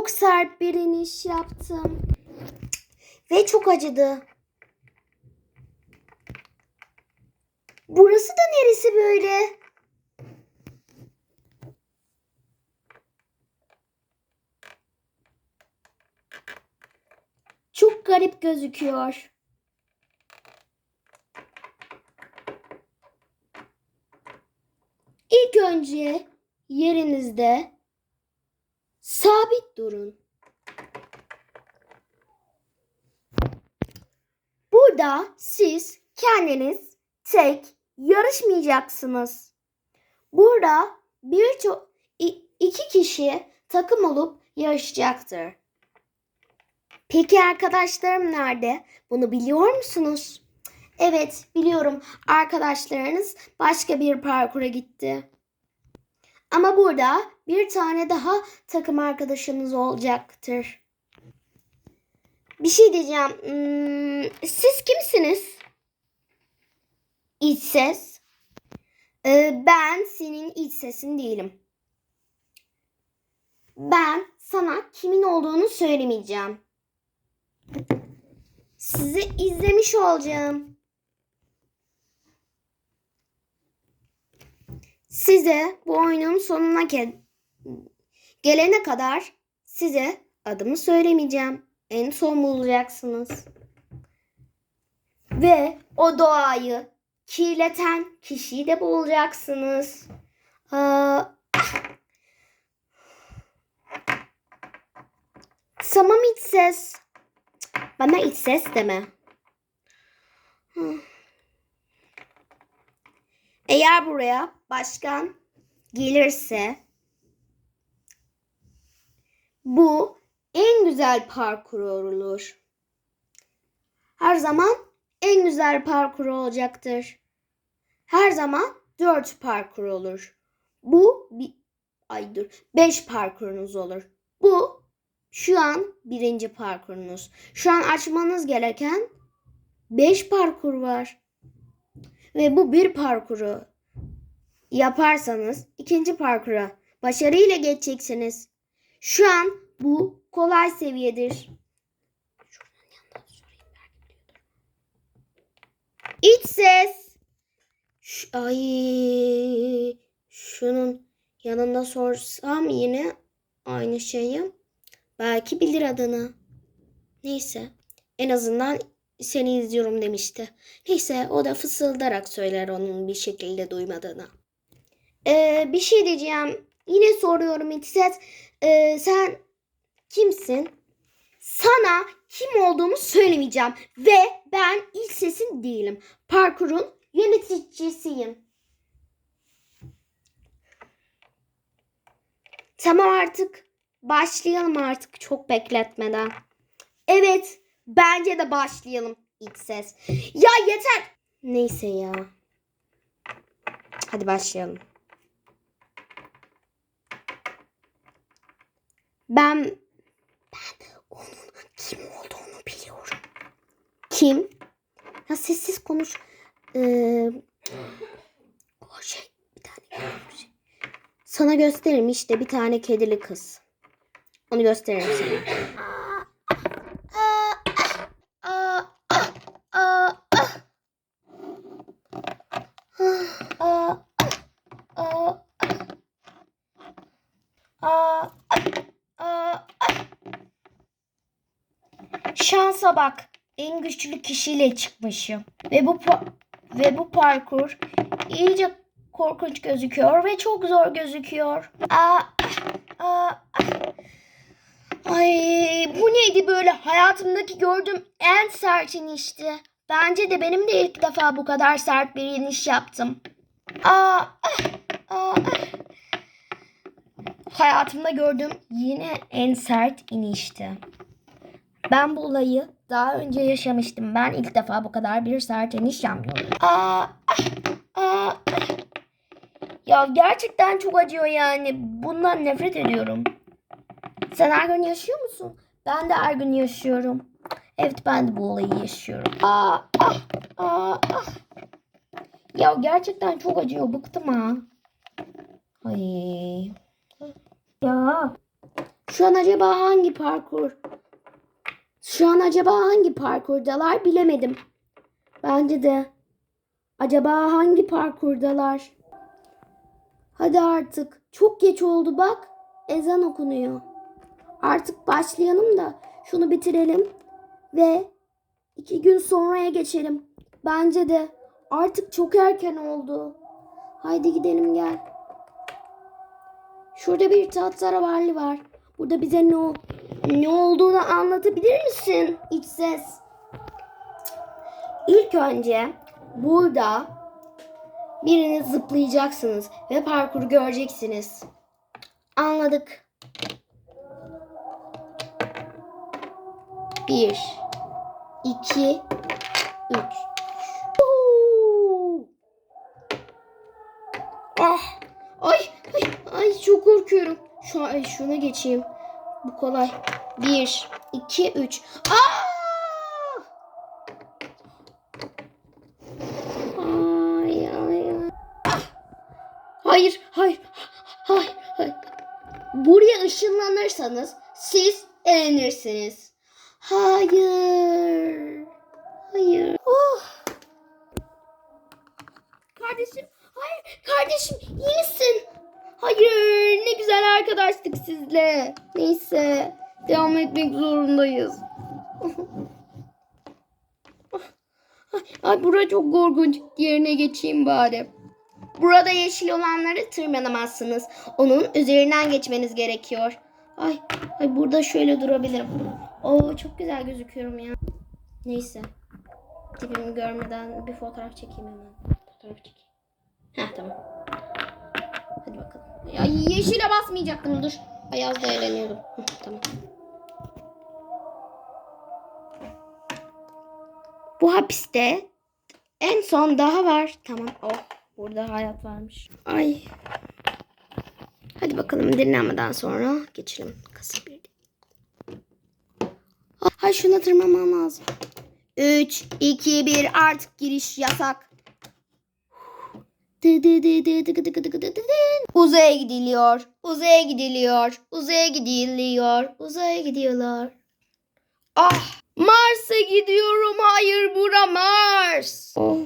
Çok sert bir iniş yaptım. Ve çok acıdı. Burası da neresi böyle? Çok garip gözüküyor. İlk önce yerinizde sabit durun. Burada siz kendiniz tek yarışmayacaksınız. Burada birçok iki kişi takım olup yarışacaktır. Peki arkadaşlarım nerede? Bunu biliyor musunuz? Evet, biliyorum. Arkadaşlarınız başka bir parkura gitti. Ama burada bir tane daha takım arkadaşınız olacaktır. Bir şey diyeceğim. Hmm, siz kimsiniz? İç ses. Ee, ben senin iç sesin değilim. Ben sana kimin olduğunu söylemeyeceğim. Sizi izlemiş olacağım. Size bu oyunun sonuna ke- gelene kadar size adımı söylemeyeceğim. En son bulacaksınız. Ve o doğayı kirleten kişiyi de bulacaksınız. Aa, tamam iç ses. Bana iç ses deme. Hı. Eğer buraya başkan gelirse bu en güzel parkur olur. Her zaman en güzel parkur olacaktır. Her zaman dört parkur olur. Bu bir ay dur parkurunuz olur. Bu şu an birinci parkurunuz. Şu an açmanız gereken beş parkur var. Ve bu bir parkuru yaparsanız ikinci parkura başarıyla geçeceksiniz. Şu an bu kolay seviyedir. İç ses. Ş- ay şunun yanında sorsam yine aynı şeyi. Belki bilir adını. Neyse. En azından seni izliyorum demişti. Neyse o da fısıldarak söyler onun bir şekilde duymadığını. Ee, bir şey diyeceğim. Yine soruyorum İkset. Ee, sen kimsin? Sana kim olduğumu söylemeyeceğim. Ve ben ilk sesin değilim. Parkurun yöneticisiyim. Tamam artık. Başlayalım artık çok bekletmeden. Evet, bence de başlayalım ilk ses. Ya yeter. Neyse ya. Hadi başlayalım. Ben ben onun kim olduğunu biliyorum. Kim? Ya sessiz konuş. Ee, o şey bir tane şey. Sana gösteririm işte bir tane kedili kız. Onu gösteririm sana. Şansa bak. En güçlü kişiyle çıkmışım. Ve bu ve bu parkur iyice korkunç gözüküyor ve çok zor gözüküyor. Aa, aa, Ay bu neydi böyle hayatımdaki gördüğüm en sert inişti. Bence de benim de ilk defa bu kadar sert bir iniş yaptım. Aa, aa, ah. Hayatımda gördüğüm yine en sert inişti. Ben bu olayı daha önce yaşamıştım. Ben ilk defa bu kadar bir sert iniş yapmıyorum. Aa, aa. Ya gerçekten çok acıyor yani. Bundan nefret ediyorum. Sen her gün yaşıyor musun? Ben de her gün yaşıyorum. Evet ben de bu olayı yaşıyorum. Aa, ah, aa, ah. Ya gerçekten çok acıyor. Bıktım ha. Ay. Ya. Şu an acaba hangi parkur? Şu an acaba hangi parkurdalar bilemedim. Bence de. Acaba hangi parkurdalar? Hadi artık. Çok geç oldu bak. Ezan okunuyor. Artık başlayalım da şunu bitirelim ve iki gün sonraya geçelim. Bence de artık çok erken oldu. Haydi gidelim gel. Şurada bir tahtaravalli var. Burada bize ne ne olduğunu anlatabilir misin? İç ses. İlk önce burada birini zıplayacaksınız ve parkuru göreceksiniz. Anladık. Bir, iki, üç. Ah, ay, ay, ay çok korkuyorum. Şu an şuna geçeyim. Bu kolay. Bir, iki, üç. Aa! Ay, ay, ay. Ah! Hayır, hayır, hayır, hayır. Buraya ışınlanırsanız siz elenirsiniz. Hayır. Hayır. Oh. Kardeşim, hayır, kardeşim iyi misin? Hayır, ne güzel arkadaştık sizle. Neyse, devam etmek zorundayız. Ay, bura çok korkunç. Yerine geçeyim bari. Burada yeşil olanları tırmanamazsınız. Onun üzerinden geçmeniz gerekiyor. Ay, ay burada şöyle durabilirim. Oo çok güzel gözüküyorum ya. Neyse. Tipimi görmeden bir fotoğraf çekeyim hemen. Fotoğraf çekeyim. Heh tamam. Hadi bakalım. Ya yeşile basmayacaktım dur. Ayazda eğleniyordum. Tamam. Bu hapiste en son daha var. Tamam. Oh. Burada hayat varmış. Ay. Hadi bakalım dinlenmeden sonra geçelim. Kasa bir. Hay şuna tırmanmam lazım. 3, 2, 1 artık giriş yasak. Uzaya gidiliyor. Uzaya gidiliyor. Uzaya gidiliyor. Uzaya gidiyorlar. Ah! Mars'a gidiyorum. Hayır bura Mars. Oh.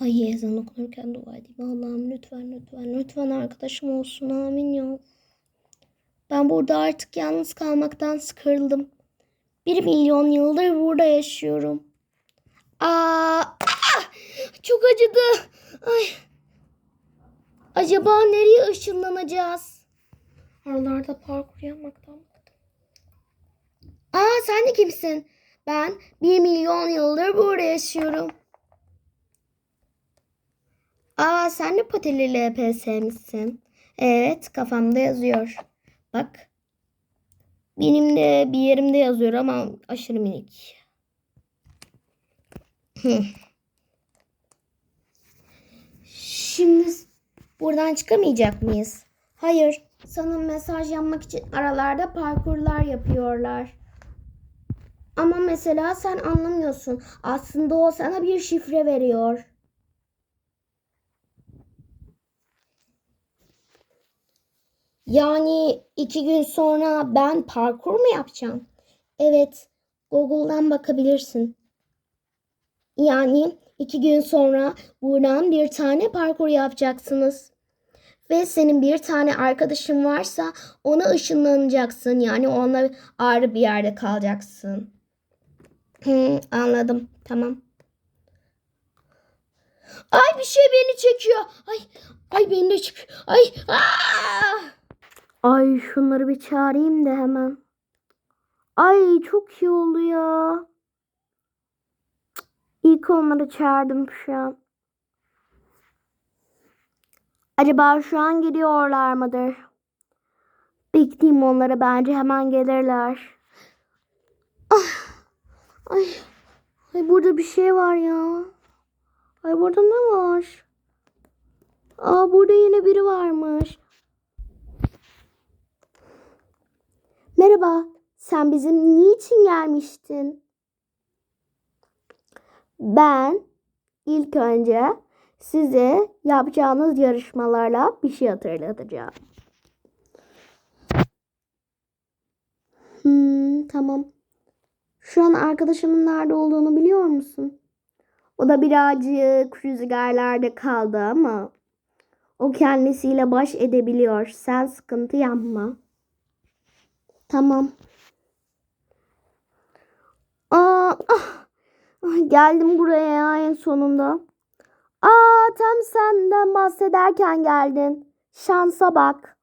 Ay ezan okunurken dua edeyim. Allah'ım lütfen lütfen lütfen arkadaşım olsun. Amin ya. Ben burada artık yalnız kalmaktan sıkıldım. Bir milyon yıldır burada yaşıyorum. Aa! Çok acıdı. Ay. Acaba nereye ışınlanacağız? Oralarda parkur yapmaktan bıktım. Aa sen de kimsin? Ben bir milyon yıldır burada yaşıyorum. Aa sen de patili LPS'mişsin. Evet kafamda yazıyor. Bak. Benim de bir yerimde yazıyor ama aşırı minik. Şimdi buradan çıkamayacak mıyız? Hayır. Sana mesaj yapmak için aralarda parkurlar yapıyorlar. Ama mesela sen anlamıyorsun. Aslında o sana bir şifre veriyor. Yani iki gün sonra ben parkur mu yapacağım? Evet, Google'dan bakabilirsin. Yani iki gün sonra buradan bir tane parkur yapacaksınız. Ve senin bir tane arkadaşın varsa ona ışınlanacaksın. Yani onunla ayrı bir yerde kalacaksın. Hı, anladım. Tamam. Ay bir şey beni çekiyor. Ay, ay beni de çekiyor. Ay, aa! Ay şunları bir çağırayım da hemen. Ay çok iyi oldu ya. Ki onları çağırdım şu an. Acaba şu an geliyorlar mıdır? Bekleyeyim onları bence hemen gelirler. Ah, ay, ay burada bir şey var ya. Ay burada ne var? Aa burada yine biri varmış. Merhaba, sen bizim niçin gelmiştin? Ben ilk önce size yapacağınız yarışmalarla bir şey hatırlatacağım. Hmm, tamam. Şu an arkadaşımın nerede olduğunu biliyor musun? O da birazcık rüzgarlarda kaldı ama o kendisiyle baş edebiliyor. Sen sıkıntı yapma. Tamam. Aa, ah, geldim buraya en sonunda. Aa, tam senden bahsederken geldin. Şansa bak.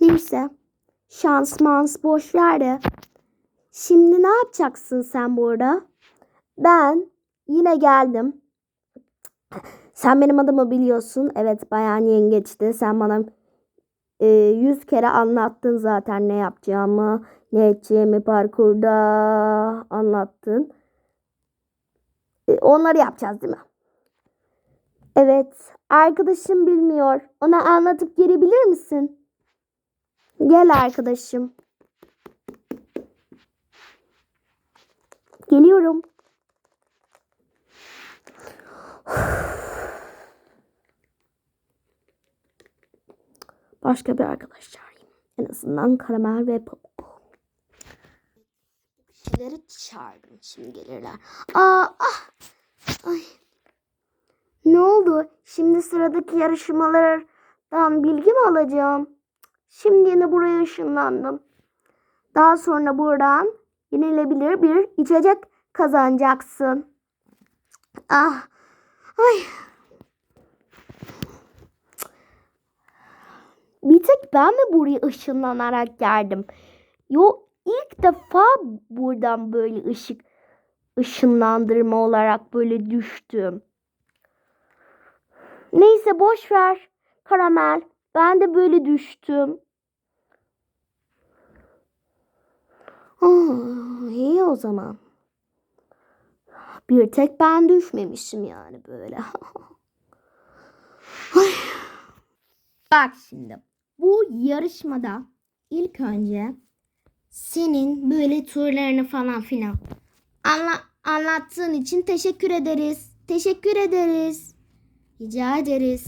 Neyse. Şans mans boş ver de. Şimdi ne yapacaksın sen burada? Ben yine geldim. Sen benim adımı biliyorsun. Evet bayan yengeçti. Sen bana e, yüz kere anlattın zaten ne yapacağımı, ne edeceğimi parkurda anlattın. E, onları yapacağız değil mi? Evet. Arkadaşım bilmiyor. Ona anlatıp gelebilir misin? Gel arkadaşım. Geliyorum. Başka bir arkadaş çağırayım. En azından karamel ve pamuk. Kişileri çağırdım. Şimdi gelirler. Aa, ah. Ay. Ne oldu? Şimdi sıradaki yarışmalardan bilgi mi alacağım? Şimdi yine buraya ışınlandım. Daha sonra buradan yenilebilir bir içecek kazanacaksın. Ah. Ay. Bir tek ben mi buraya ışınlanarak geldim? Yo ilk defa buradan böyle ışık ışınlandırma olarak böyle düştüm. Neyse boş ver. Karamel. Ben de böyle düştüm. Aa, iyi o zaman. Bir tek ben düşmemişim yani böyle. Bak şimdi bu yarışmada ilk önce senin böyle turlarını falan filan anla, anlattığın için teşekkür ederiz. Teşekkür ederiz. Rica ederiz.